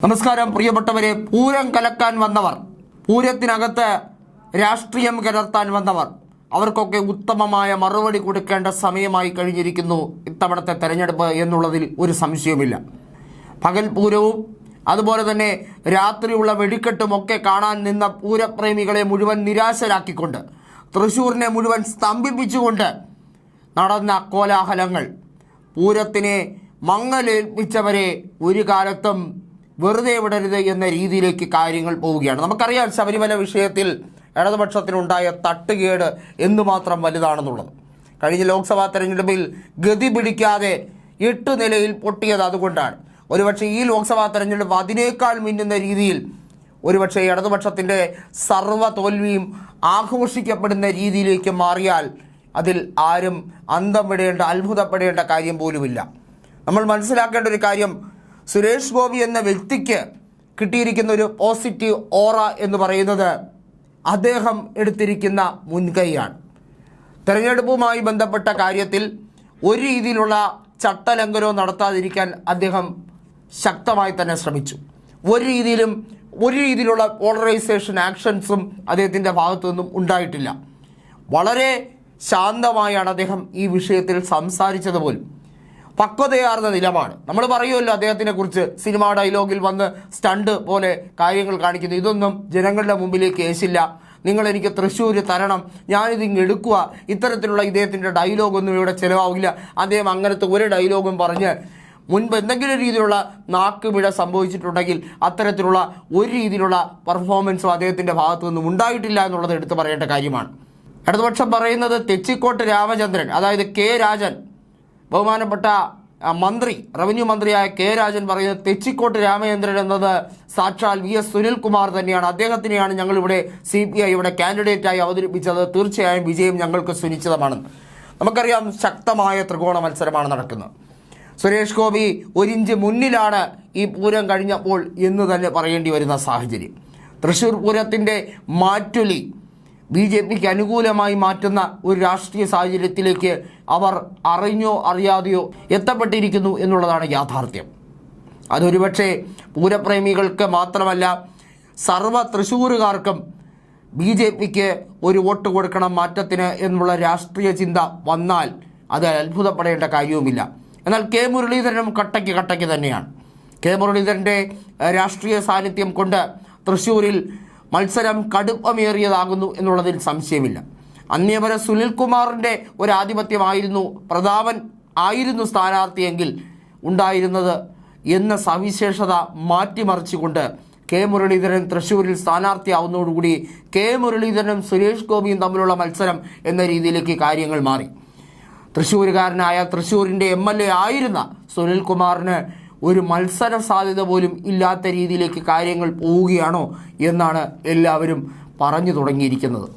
നമസ്കാരം പ്രിയപ്പെട്ടവരെ. പൂരം കലക്കാൻ വന്നവർ പൂരത്തിനകത്ത് രാഷ്ട്രീയം കലർത്താൻ വന്നവർ അവർക്കൊക്കെ ഉത്തമമായ മറുപടി കൊടുക്കേണ്ട സമയമായി കഴിഞ്ഞിരിക്കുന്നു ഇത്തവണത്തെ തെരഞ്ഞെടുപ്പ് എന്നുള്ളതിൽ ഒരു സംശയവുമില്ല. പകൽ പൂരവും അതുപോലെ തന്നെ രാത്രിയുള്ള വെടിക്കെട്ടും ഒക്കെ കാണാൻ നിന്ന പൂരപ്രേമികളെ മുഴുവൻ നിരാശരാക്കിക്കൊണ്ട് തൃശ്ശൂരിനെ മുഴുവൻ സ്തംഭിപ്പിച്ചുകൊണ്ട് നടന്ന കോലാഹലങ്ങൾ പൂരത്തിനെ മങ്ങലേൽപ്പിച്ചവരെ ഒരു കാലത്തും വെറുതെ വിടരുത് എന്ന രീതിയിലേക്ക് കാര്യങ്ങൾ പോവുകയാണ്. നമുക്കറിയാം ശബരിമല വിഷയത്തിൽ ഇടതുപക്ഷത്തിനുണ്ടായ തട്ടുകേട് എന്തുമാത്രം വലുതാണെന്നുള്ളത്. കഴിഞ്ഞ ലോക്സഭാ തെരഞ്ഞെടുപ്പിൽ ഗതി പിടിക്കാതെ എട്ട് നിലയിൽ പൊട്ടിയത് അതുകൊണ്ടാണ്. ഒരുപക്ഷെ ഈ ലോക്സഭാ തെരഞ്ഞെടുപ്പ് അതിനേക്കാൾ മിന്നുന്ന രീതിയിൽ ഒരുപക്ഷെ ഇടതുപക്ഷത്തിന്റെ സർവ തോൽവിയും ആഘോഷിക്കപ്പെടുന്ന രീതിയിലേക്ക് മാറിയാൽ അതിൽ ആരും അന്തം വിടേണ്ട അത്ഭുതപ്പെടേണ്ട കാര്യം പോലുമില്ല. നമ്മൾ മനസ്സിലാക്കേണ്ട ഒരു കാര്യം സുരേഷ് ഗോപി എന്ന വ്യക്തിക്ക് കിട്ടിയിരിക്കുന്ന ഒരു പോസിറ്റീവ് ഓറ എന്ന് പറയുന്നത് അദ്ദേഹം എടുത്തിരിക്കുന്ന മുൻകൈയാണ്. തെരഞ്ഞെടുപ്പുമായി ബന്ധപ്പെട്ട കാര്യത്തിൽ ഒരു രീതിയിലുള്ള ചട്ടലംഘനവും നടത്താതിരിക്കാൻ അദ്ദേഹം ശക്തമായി തന്നെ ശ്രമിച്ചു. ഒരു രീതിയിലും ഒരു രീതിയിലുള്ള പോളറൈസേഷൻ ആക്ഷൻസും അദ്ദേഹത്തിന്റെ ഭാഗത്തു നിന്നും ഉണ്ടായിട്ടില്ല. വളരെ ശാന്തമായാണ് അദ്ദേഹം ഈ വിഷയത്തിൽ സംസാരിച്ചത് പോലും. പക്വതയാർന്ന നിലമാണ്. നമ്മൾ പറയുമല്ലോ അദ്ദേഹത്തിനെ കുറിച്ച് സിനിമാ ഡയലോഗിൽ വന്ന് സ്റ്റണ്ട് പോലെ കാര്യങ്ങൾ കാണിക്കുന്നു. ഇതൊന്നും ജനങ്ങളുടെ മുമ്പിലേക്ക് ഏശില്ല നിങ്ങൾ എനിക്ക് തൃശ്ശൂർ തരണം. ഞാനിത് ഇങ്ങ് എടുക്കുക. ഇത്തരത്തിലുള്ള ഇദ്ദേഹത്തിന്റെ ഡയലോഗൊന്നും ഇവിടെ ചിലവാകില്ല അദ്ദേഹം അങ്ങനത്തെ ഒരു ഡയലോഗും പറഞ്ഞ് മുൻപ് എന്തെങ്കിലും രീതിയിലുള്ള നാക്കുപിഴ സംഭവിച്ചിട്ടുണ്ടെങ്കിൽ അത്തരത്തിലുള്ള ഒരു രീതിയിലുള്ള പെർഫോമൻസും അദ്ദേഹത്തിന്റെ ഭാഗത്തു നിന്നും ഉണ്ടായിട്ടില്ല എന്നുള്ളത് എടുത്തു പറയേണ്ട കാര്യമാണ്. ഇടതുപക്ഷം പറയുന്നത് തെച്ചിക്കോട്ട് രാമചന്ദ്രൻ അതായത് കെ രാജൻ ബഹുമാനപ്പെട്ട മന്ത്രി റവന്യൂ മന്ത്രിയായ കെ രാജൻ പറയുന്നത് തെച്ചിക്കോട്ട് രാമചന്ദ്രൻ എന്നത് സാക്ഷാൽ വി എസ് സുനിൽകുമാർ തന്നെയാണ്. അദ്ദേഹത്തിനെയാണ് ഞങ്ങളിവിടെ സി പി ഐ ഇവിടെ കാൻഡിഡേറ്റായി അവതരിപ്പിച്ചത്. തീർച്ചയായും വിജയം ഞങ്ങൾക്ക് സുനിശ്ചിതമാണ്. നമുക്കറിയാം ശക്തമായ ത്രികോണ മത്സരമാണ് നടക്കുന്നത്. സുരേഷ് ഗോപി ഒരിഞ്ച് മുന്നിലാണ് ഈ പൂരം കഴിഞ്ഞപ്പോൾ എന്ന് തന്നെ പറയേണ്ടി വരുന്ന സാഹചര്യം. തൃശ്ശൂർ പൂരത്തിന്റെ മാറ്റൊലി ബി ജെ പിക്ക് അനുകൂലമായി മാറ്റുന്ന ഒരു രാഷ്ട്രീയ സാഹചര്യത്തിലേക്ക് അവർ അറിഞ്ഞോ അറിയാതെയോ എത്തപ്പെട്ടിരിക്കുന്നു എന്നുള്ളതാണ് യാഥാർത്ഥ്യം. അതൊരുപക്ഷെ പൂരപ്രേമികൾക്ക് മാത്രമല്ല സർവ തൃശ്ശൂരുകാർക്കും ബി ജെ പിക്ക് ഒരു വോട്ട് കൊടുക്കണം മാറ്റത്തിന് എന്നുള്ള രാഷ്ട്രീയ ചിന്ത വന്നാൽ അത് അത്ഭുതപ്പെടേണ്ട കാര്യവുമില്ല. എന്നാൽ കെ മുരളീധരനും കട്ടയ്ക്ക് കട്ടയ്ക്ക് തന്നെയാണ്. കെ മുരളീധരന്റെ രാഷ്ട്രീയ സാന്നിധ്യം കൊണ്ട് തൃശ്ശൂരിൽ മത്സരം കടുപ്പമേറിയതാകുന്നു എന്നുള്ളതിൽ സംശയമില്ല. അന്യപര സുനിൽകുമാറിന്റെ ഒരു ആധിപത്യമായിരുന്നു പ്രതാപൻ ആയിരുന്നു സ്ഥാനാർത്ഥിയെങ്കിൽ ഉണ്ടായിരുന്നത് എന്ന സവിശേഷത മാറ്റിമറിച്ചുകൊണ്ട് കെ മുരളീധരൻ തൃശ്ശൂരിൽ സ്ഥാനാർത്ഥിയാവുന്നതോടുകൂടി കെ മുരളീധരനും സുരേഷ് ഗോപിയും തമ്മിലുള്ള മത്സരം എന്ന രീതിയിലേക്ക് കാര്യങ്ങൾ മാറി. തൃശ്ശൂരുകാരനായ തൃശ്ശൂരിന്റെ എം എൽ എ ആയിരുന്ന സുനിൽകുമാറിന് ഒരു മത്സര സാധ്യത പോലും ഇല്ലാത്ത രീതിയിലേക്ക് കാര്യങ്ങൾ പോവുകയാണോ എന്നാണ് എല്ലാവരും പറഞ്ഞു തുടങ്ങിയിരിക്കുന്നത്.